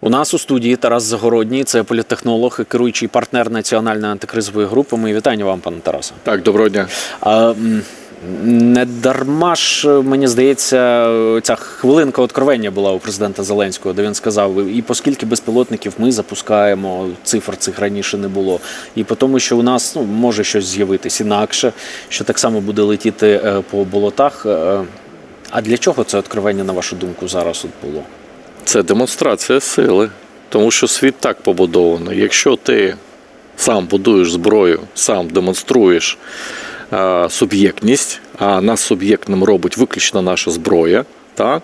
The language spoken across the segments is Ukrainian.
У нас у студії Тарас Загородній, це політтехнолог і керуючий партнер національної антикризової групи. Ми вітання вам, пане Тарасе. Так, доброго дня. А, не дарма ж, мені здається, ця хвилинка откровення була у президента Зеленського, де він сказав: і оскільки безпілотників ми запускаємо, цифр цих раніше не було, і по тому, що у нас ну, може щось з'явитись інакше, що так само буде летіти е, по болотах. Е, А для чого це откровення, на вашу думку, зараз от було? Це демонстрація сили, тому що світ так побудований. Якщо ти сам будуєш зброю, сам демонструєш е, суб'єктність, а нас суб'єктним робить виключно наша зброя, так,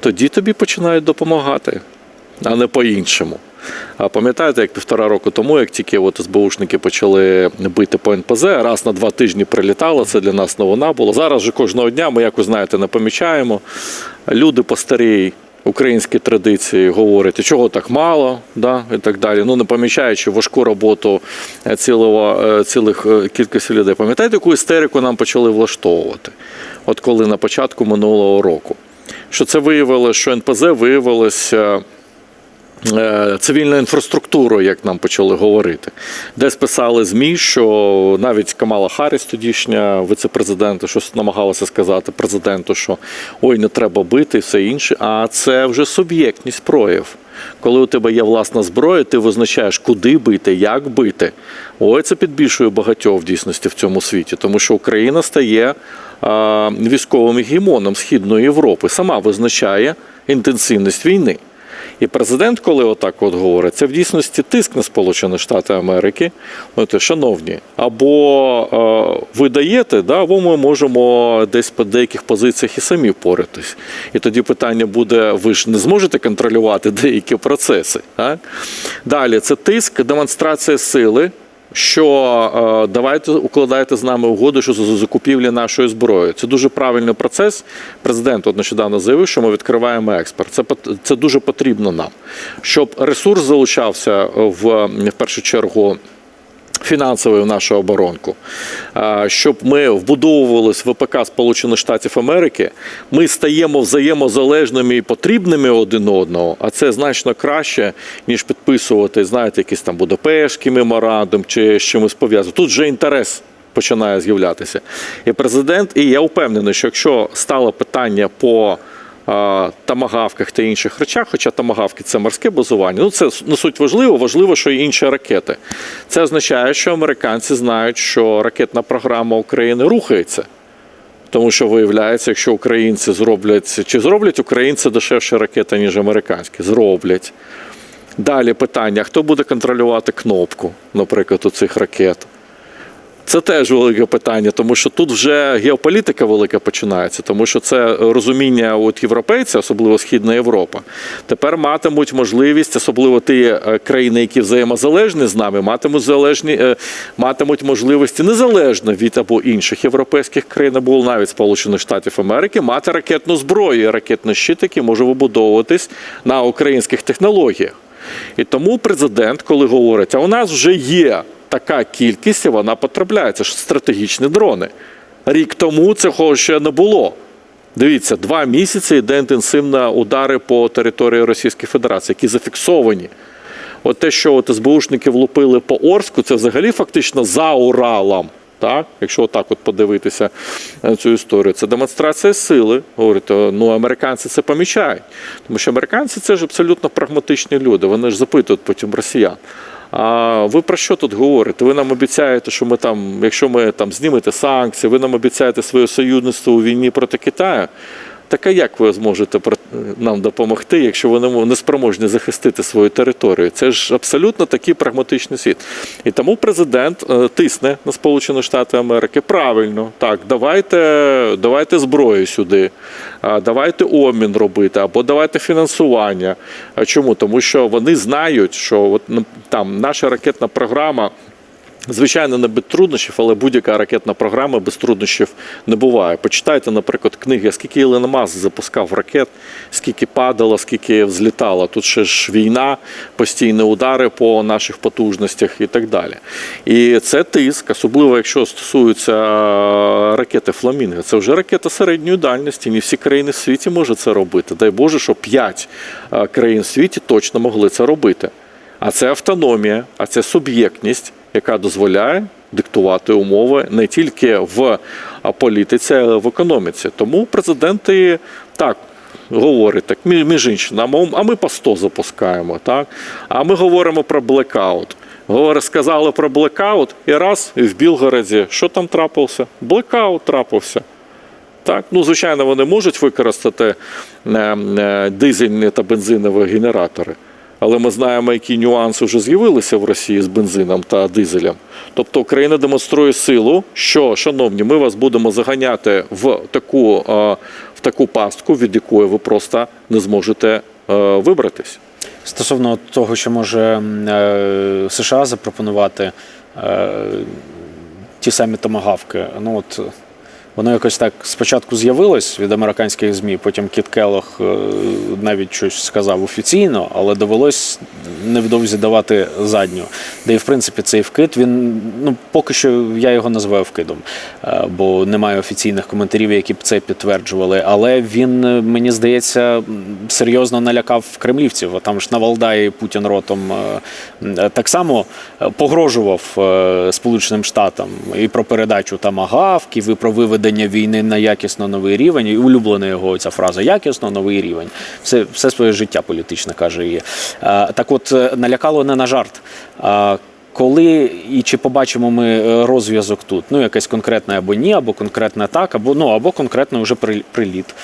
тоді тобі починають допомагати, а не по-іншому. А пам'ятаєте, як півтора року тому, як тільки от СБУшники почали бити по НПЗ, раз на два тижні прилітало, це для нас новина було. Зараз же кожного дня ми, як ви знаєте, не помічаємо. Люди по старій українській традиції говорять, чого так мало, да, і так далі. Ну, не помічаючи важку роботу е, цілого, е, цілих е, кількості людей. Пам'ятаєте, яку істерику нам почали влаштовувати? От коли на початку минулого року. Що це виявилося, що НПЗ виявилося е, цивільною інфраструктурою, як нам почали говорити. Десь писали ЗМІ, що навіть Камала Харріс, тодішня віце-президента, щось намагалася сказати президенту, що ой, не треба бити і все інше. А це вже суб'єктність прояв. Коли у тебе є власна зброя, ти визначаєш, куди бити, як бити. Ой, це підбільшує багатьох в дійсності в цьому світі, тому що Україна стає а, військовим гегемоном Східної Європи, сама визначає інтенсивність війни. І президент, коли отак от говорить, це в дійсності тиск на Сполучені Штати Америки. От, шановні, або е, ви даєте, да, або ми можемо десь по деяких позиціях і самі впоратись. І тоді питання буде: ви ж не зможете контролювати деякі процеси. Так? Далі це тиск, демонстрація сили. Що е, давайте укладайте з нами угоду що за закупівлі нашої зброї. Це дуже правильний процес. Президент от нещодавно заявив, що ми відкриваємо експорт. Це це дуже потрібно нам, щоб ресурс залучався в, в першу чергу. Фінансовий в нашу оборонку, щоб ми вбудовувалися в ВПК Сполучених Штатів Америки, ми стаємо взаємозалежними і потрібними один одного, а це значно краще, ніж підписувати, знаєте, якісь там Будапештський меморандум чи з чимось пов'язано. Тут вже інтерес починає з'являтися. І президент, і я впевнений, що якщо стало питання по тамагавках та інших речах, хоча тамагавки це морське базування. Ну це ну, суть важливо, важливо, що є інші ракети. Це означає, що американці знають, що ракетна програма України рухається. Тому що виявляється, якщо українці зроблять, чи зроблять українці дешевші ракети, ніж американські? Зроблять. Далі питання: хто буде контролювати кнопку, наприклад, у цих ракет? Це теж велике питання, тому що тут вже геополітика велика починається, тому що це розуміння от європейця, особливо Східна Європа, тепер матимуть можливість, особливо ті е, країни, які взаємозалежні з нами, матимуть залежні, е, матимуть можливості незалежно від або інших європейських країн, або навіть Сполучених Штатів Америки, мати ракетну зброю, ракетний щит, який може вибудовуватись на українських технологіях. І тому президент, коли говорить, а у нас вже є така кількість, і вона потрапляє. Це ж стратегічні дрони. Рік тому цього ще не було. Дивіться, два місяці йде інтенсивні удари по території Російської Федерації, які зафіксовані. От те, що от СБУшники влупили по Орську, це взагалі фактично за Уралом. Так? Якщо отак от подивитися на цю історію, це демонстрація сили. Говорите, ну американці це помічають. Тому що американці це ж абсолютно прагматичні люди. Вони ж запитують потім росіян. А ви про що тут говорите? Ви нам обіцяєте, що ми там, якщо ми там знімете санкції, ви нам обіцяєте своє союзництво у війні проти Китаю. Так а як ви зможете нам допомогти, якщо ви не- не спроможні захистити свою територію? Це ж абсолютно такий прагматичний світ. І тому президент е, тисне на Сполучені Штати Америки. Правильно, так, давайте, давайте зброю сюди, давайте обмін робити, або давайте фінансування. А чому? Тому що вони знають, що от ну, там наша ракетна програма. Звичайно, не без труднощів, але будь-яка ракетна програма без труднощів не буває. Почитайте, наприклад, книги, скільки Ілон Маск запускав ракет, скільки падало, скільки взлітало. Тут ще ж війна, постійні удари по наших потужностях і так далі. І це тиск, особливо якщо стосується е, ракети Фламінго. Це вже ракета середньої дальності. Не всі країни в світі можуть це робити. Дай Боже, що 5 країн в світі точно могли це робити. А це автономія, а це суб'єктність, яка дозволяє диктувати умови не тільки в політиці, але й в економіці. Тому президенти так. Говорить так, між, іншим, а ми- по 100 запускаємо, так? А ми говоримо про блекаут. Сказали про блекаут, і раз і в Білгороді, що там трапився? Блекаут трапився. Так, ну звичайно, вони можуть використати е, е, дизельні та бензинові генератори. Але ми знаємо, які нюанси вже з'явилися в Росії з бензином та дизелем. Тобто Україна демонструє силу, що, шановні, ми вас будемо заганяти в таку, в таку пастку, від якої ви просто не зможете е, вибратись. Стосовно того, що може е, США запропонувати е, ті самі томагавки. Ну от воно якось так спочатку з'явилось від американських ЗМІ, потім Кіт Келлог е, навіть щось сказав офіційно, але довелось невдовзі давати задню. Де і в принципі цей вкид, він ну поки що я його називаю вкидом, е, бо немає офіційних коментарів, які б це підтверджували. Але він, е, мені здається, серйозно налякав кремлівців. Там ж на Валдаї Путін ротом так само погрожував Сполученим Штатам і про передачу тамагавків, і про виведення війни на якісно новий рівень. І улюблена його ця фраза якісно новий рівень. Все, все своє життя політичне каже її. Е, Так от е, налякало не на жарт. Коли і чи побачимо ми е, розв'язок тут? Ну, якесь конкретне або ні, або конкретне так, або ну або конкретно вже приліт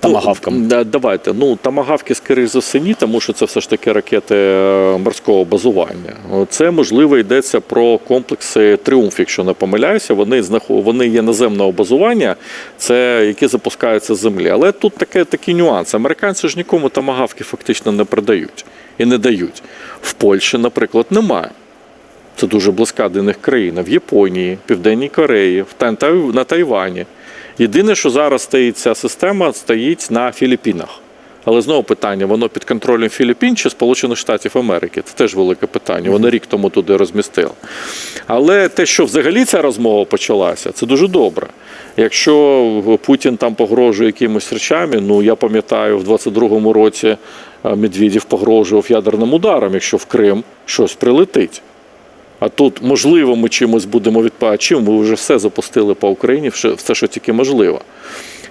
тамагавкам. Ну, давайте. Ну, тамагавки, скоріш за все, ні, тому що це все ж таки ракети е, морського базування. Це, можливо, йдеться про комплекси Тріумф, якщо не помиляюся. Вони, вони є наземного базування, це які запускаються з землі. Але тут таке, такі нюанси. Американці ж нікому тамагавки фактично не продають і не дають. В Польщі, наприклад, немає. Це дуже близька до них країна. В Японії, Південній Кореї, в на Тайвані. Єдине, що зараз стоїть ця система, стоїть на Філіппінах. Але знову питання: воно під контролем Філіппін чи Сполучених Штатів Америки? Це теж велике питання. Вони рік тому туди розмістили. Але те, що взагалі ця розмова почалася, це дуже добре. Якщо Путін там погрожує якимось речами, ну я пам'ятаю, в 22-му році е, Медведєв погрожував ядерним ударом, якщо в Крим щось прилетить. А тут, можливо, ми чимось будемо відповідати. Чим ми вже все запустили по Україні, все, все, що тільки можливо.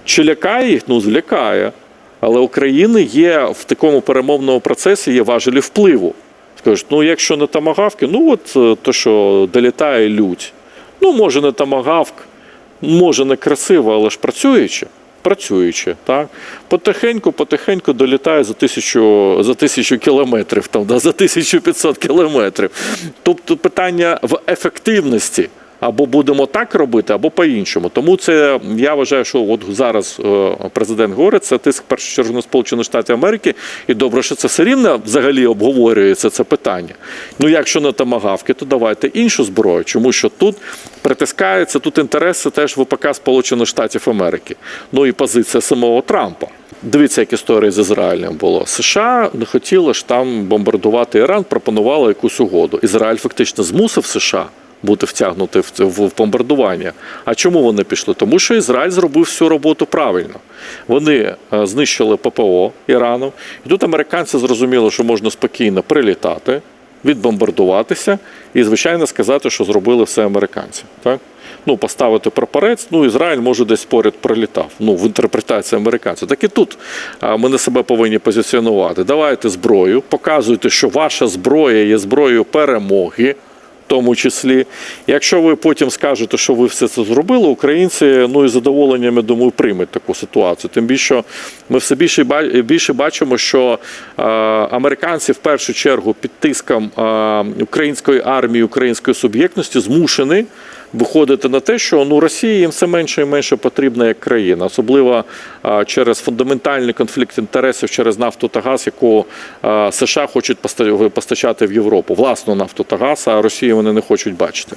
Чи лякає їх? Ну, злякає. Але України є в такому перемовному процесі є важелі впливу. Скажуть, ну якщо не тамагавки, ну от е, то, що долітає лють. Ну, може, не тамагавк, може не красиво, але ж працюючи. Працюючи, так потихеньку, потихеньку долітає за тисячу за тисячу кілометрів, там да, за 1500 кілометрів. Тобто питання в ефективності. Або будемо так робити, або по-іншому. Тому це я вважаю, що от зараз е, президент говорить, це тиск в першу чергу на Сполучені Штати Америки, і добре, що це все рівно взагалі обговорюється це питання. Ну, якщо не тамагавки, то давайте іншу зброю, чому що тут притискається, тут інтереси теж ВПК Сполучених Штатів Америки. Ну і позиція самого Трампа. Дивіться, як історія з Ізраїлем було. США не хотіли ж там бомбардувати Іран, пропонували якусь угоду. Ізраїль фактично змусив США бути втягнути в, бомбардування. А чому вони пішли? Тому що Ізраїль зробив всю роботу правильно. Вони е, знищили ППО Ірану, і тут американці зрозуміли, що можна спокійно прилітати, відбомбардуватися і, звичайно, сказати, що зробили все американці. Так? Ну, поставити прапорець, ну, Ізраїль може десь поряд прилітав. Ну, в інтерпретації американців. Так і тут ми на себе повинні позиціонувати. Давайте зброю, показуйте, що ваша зброя є зброєю перемоги. Тому числі, якщо ви потім скажете, що ви все це зробили, українці ну і задоволенням, я думаю, приймуть таку ситуацію. Тим більше ми все більше більше бачимо, що американці в першу чергу під тиском української армії, української суб'єктності змушені виходити на те, що ну Росії їм все менше і менше потрібна як країна, особливо через фундаментальний конфлікт інтересів через нафту та газ, яку США хочуть постачати в Європу, власну нафту та газ, а Росію вони не хочуть бачити.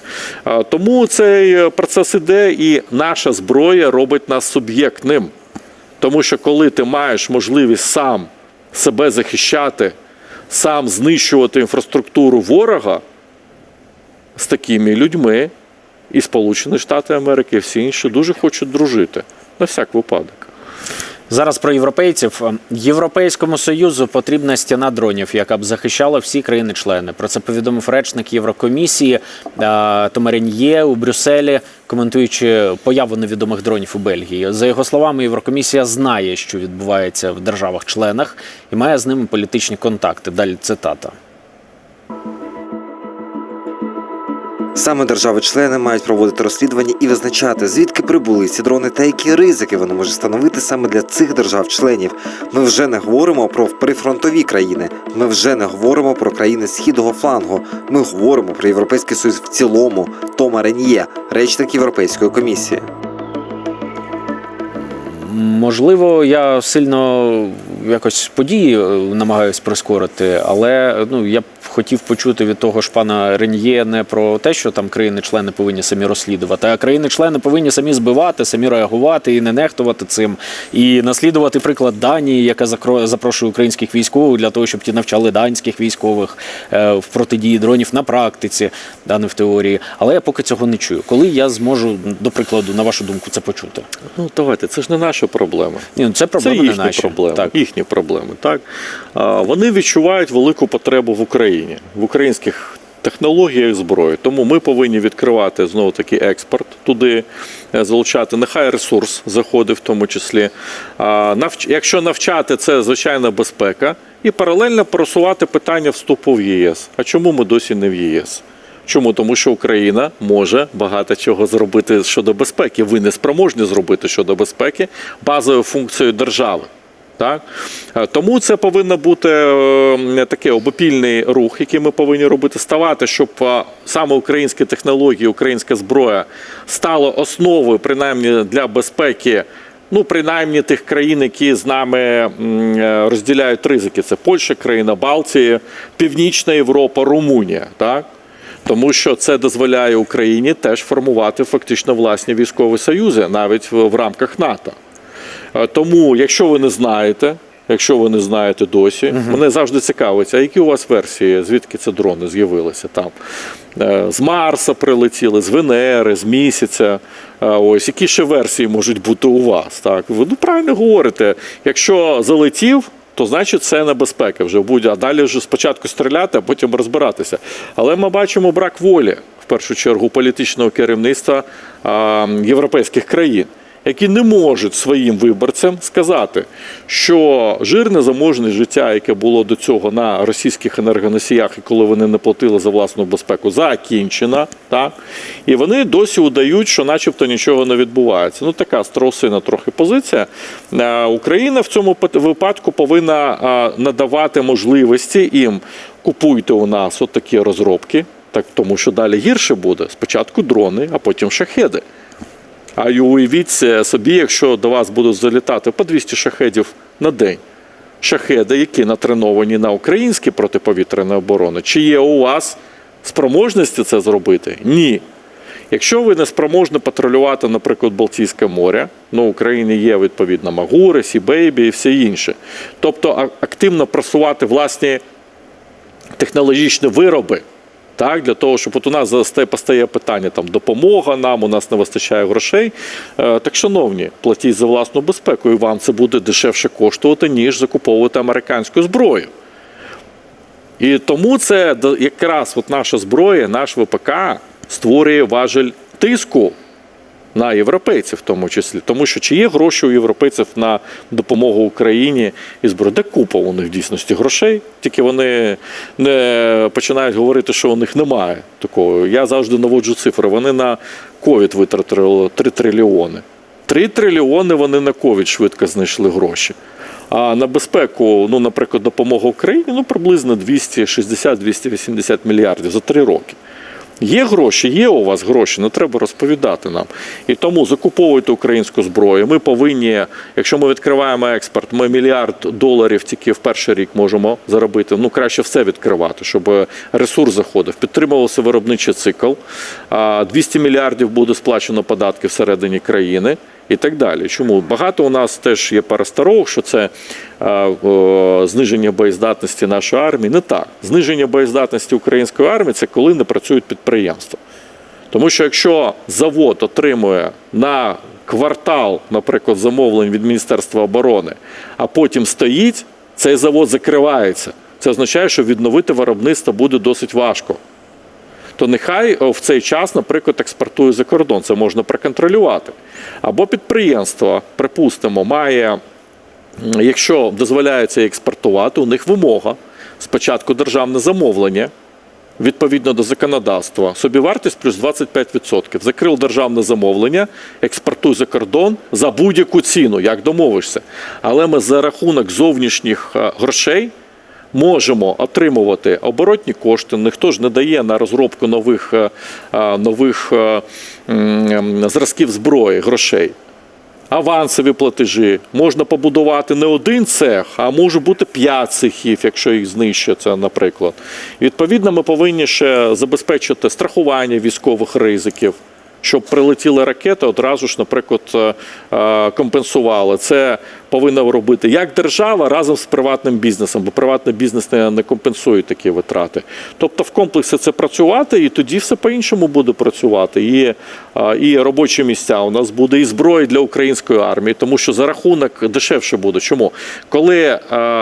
Тому цей процес іде, і наша зброя робить нас суб'єктним. Тому що коли ти маєш можливість сам себе захищати, сам знищувати інфраструктуру ворога з такими людьми, і Сполучені Штати Америки, і всі інші дуже хочуть дружити на всяк випадок. Зараз про європейців. Європейському союзу потрібна стіна дронів, яка б захищала всі країни-члени. Про це повідомив речник Єврокомісії е, Томареньє у Брюсселі, коментуючи появу невідомих дронів у Бельгії. За його словами, Єврокомісія знає, що відбувається в державах-членах, і має з ними політичні контакти. Далі цитата. Саме держави-члени мають проводити розслідування і визначати, звідки прибули ці дрони та які ризики вони можуть становити саме для цих держав-членів. Ми вже не говоримо про прифронтові країни. Ми вже не говоримо про країни східного флангу. Ми говоримо про європейський союз в цілому. Тома Реньє, речник Європейської комісії. Можливо, я сильно якось події е, намагаюсь прискорити, але ну я хотів почути від того ж пана Реньє не про те, що там країни-члени повинні самі розслідувати, а країни-члени повинні самі збивати, самі реагувати і не нехтувати цим, і наслідувати приклад Данії, яка запрошує українських військових для того, щоб ті навчали данських військових е, в протидії дронів на практиці, а не в теорії. Але я поки цього не чую. Коли я зможу, до прикладу, на вашу думку, це почути? Ну давайте, це ж не наша проблема. Ні, ну це Це їхні не наші. проблеми. Так. Їхні проблеми. Так? Вони відчувають велику потребу в Україні, в українських технологіях зброї. Тому ми повинні відкривати знову таки експорт туди, е, залучати. Нехай ресурс заходить в тому числі. А. Якщо навчати, це звичайна безпека, і паралельно просувати питання вступу в ЄС. А чому ми досі не в ЄС? Чому? Тому що Україна може багато чого зробити щодо безпеки. Ви не спроможні зробити щодо безпеки базовою функцією держави. Так? Е, Тому це повинен бути е, такий обопільний рух, який ми повинні робити, ставати, щоб е, саме українські технології, українська зброя стало основою, принаймні для безпеки. Ну, принаймні тих країн, які з нами розділяють ризики. Це Польща, країна Балтії, Північна Європа, Румунія. Так? Тому що це дозволяє Україні теж формувати фактично власні військові союзи, навіть в рамках НАТО. Е, Тому, якщо ви не знаєте, якщо ви не знаєте досі, мене завжди цікавить, а які у вас версії, звідки ці дрони з'явилися там? Е, З Марса прилетіли, з Венери, з місяця. Е, Ось які ще версії можуть бути у вас? Так, ви ну, правильно говорите. Якщо залетів, то значить це небезпека вже буде. А далі вже спочатку стріляти, а потім розбиратися. Але ми бачимо брак волі в першу чергу політичного керівництва а, європейських країн. Які не можуть своїм виборцям сказати, що жирне заможне життя, яке було до цього на російських енергоносіях, і коли вони не платили за власну безпеку, закінчена. Так? І вони досі удають, що начебто нічого не відбувається. Ну, така страусина трохи позиція. Е, Україна в цьому випадку повинна е, надавати можливості їм. Купуйте у нас от такі розробки, так, тому що далі гірше буде. Спочатку дрони, а потім шахеди. А й уявіть собі, якщо до вас будуть залітати по 200 шахедів на день. Шахеди, які натреновані на українські протиповітряні оборони, чи є у вас спроможності це зробити? Ні. Якщо ви не спроможні патрулювати, наприклад, Балтійське море, ну, в Україні є відповідно Магури, Сібейбі і все інше. Тобто активно просувати власні технологічні вироби. Так, для того, щоб от у нас постає питання там допомога нам, у нас не вистачає грошей. Е, так, шановні, платіть за власну безпеку, і вам це буде дешевше коштувати, ніж закуповувати американську зброю. І тому це якраз от наша зброя, наш ВПК створює важель тиску на європейців, в тому числі. Тому що чи є гроші у європейців на допомогу Україні і зброю? Де купа у них в дійсності грошей, тільки вони не починають говорити, що у них немає такого. Я завжди наводжу цифри. Вони на ковід витратили 3 трильйони. 3 трильйони вони на ковід швидко знайшли гроші. А на безпеку, ну, наприклад, допомога Україні ну, приблизно 260-280 мільярдів за три роки. Є гроші, є у вас гроші, не треба розповідати нам. І тому закуповуйте українську зброю. Ми повинні, якщо ми відкриваємо експорт, ми мільярд доларів тільки в перший рік можемо заробити. Ну краще все відкривати, щоб ресурс заходив. Підтримувався виробничий цикл. 200 мільярдів буде сплачено податки всередині країни. І так далі. Чому багато у нас теж є пересторог, що це е, зниження боєздатності нашої армії? Не так. Зниження боєздатності української армії це коли не працюють підприємства. Тому що якщо завод отримує на квартал, наприклад, замовлень від Міністерства оборони, а потім стоїть, цей завод закривається. Це означає, що відновити виробництво буде досить важко. То нехай в цей час, наприклад, експортує за кордон. Це можна проконтролювати. Або підприємство, припустимо, має Якщо дозволяється експортувати, у них вимога спочатку державне замовлення. Відповідно до законодавства, собівартість плюс 25%. Закрив державне замовлення, експортуй за кордон за будь-яку ціну, як домовишся. Але ми за рахунок зовнішніх е, грошей можемо отримувати оборотні кошти. Ніхто ж не дає на розробку нових, е, е, нових е, зразків зброї грошей авансові платежі. Можна побудувати не один цех, а може бути п'ять цехів, якщо їх знищаться, наприклад. Відповідно, ми повинні ще забезпечити страхування військових ризиків. Щоб прилетіла ракета, одразу ж, наприклад, е, е, компенсували. Це повинна робити як держава разом з приватним бізнесом, бо приватний бізнес не, не компенсує такі витрати. Тобто в комплексі це працювати, і тоді все по-іншому буде працювати. І, е, і робочі місця у нас буде, і зброї для української армії, тому що за рахунок дешевше буде. Чому? Коли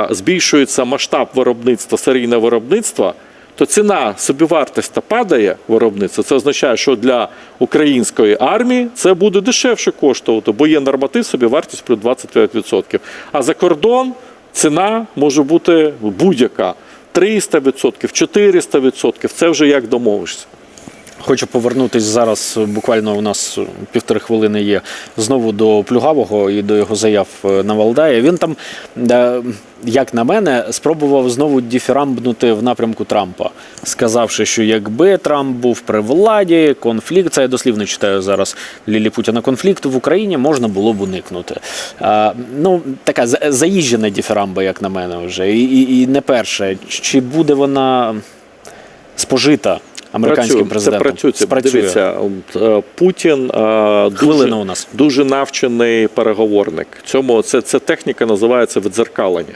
збільшується масштаб виробництва, серійне виробництво, то ціна собівартості падає виробництво. Це означає, що для української армії це буде дешевше коштувати, бо є норматив собівартість плюс 25%. А за кордон ціна може бути будь-яка. 300%, 400%. Це вже як домовишся. Хочу повернутися зараз. Буквально у нас півтори хвилини є знову до Плюгавого і до його заяв е, на Валдая. Він там, е, як на мене, спробував знову діфірамбнути в напрямку Трампа, сказавши, що якби Трамп був при владі, конфлікт, це я дослівно читаю зараз Лілі Путіна, конфлікт в Україні можна було б уникнути. Е, Ну, така за- заїжджена діфірамба, як на мене, вже. І, і, і не перше. Чи буде вона спожита? Американським президентом. Це працює. Спрацює. Дивіться, е, Путін е, дуже, у нас. дуже навчений переговорник. Цьому це, це техніка називається відзеркалення.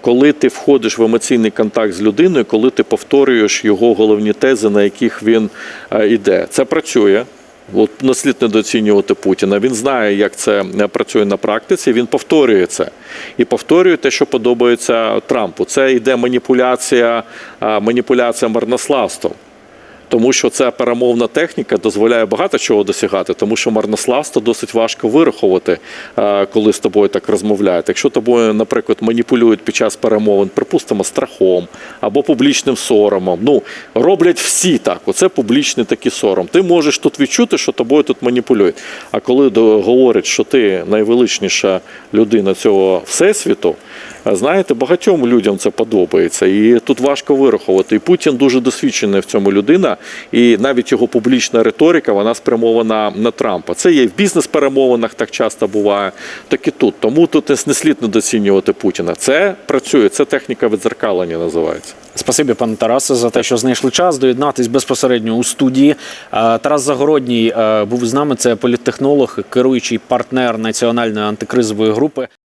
Коли ти входиш в емоційний контакт з людиною, коли ти повторюєш його головні тези, на яких він е, іде. Це працює. От не слід недооцінювати Путіна. Він знає, як це е, працює на практиці. Він повторює це і повторює те, що подобається Трампу. Це йде маніпуляція, е, маніпуляція марнославством. Тому що ця перемовна техніка дозволяє багато чого досягати, тому що марнославство досить важко вирахувати, е, коли з тобою так розмовляють. Якщо тобою, наприклад, маніпулюють під час перемовин, припустимо, страхом або публічним соромом. Ну роблять всі так. Оце публічний такий сором. Ти можеш тут відчути, що тобою тут маніпулюють. А коли говорять, що ти найвеличніша людина цього всесвіту. Знаєте, багатьом людям це подобається, і тут важко вирахувати. І Путін дуже досвідчений в цьому людина, і навіть його публічна риторика вона спрямована на Трампа. Це є і в бізнес-перемовинах так часто буває, так і тут. Тому тут не слід недоцінювати Путіна. Це працює, це техніка відзеркалення називається. Спасибі, пане Тарасе, за те, що знайшли час доєднатись безпосередньо у студії. Е, Тарас Загородній е, був з нами. Це політтехнолог, керуючий партнер національної антикризової групи.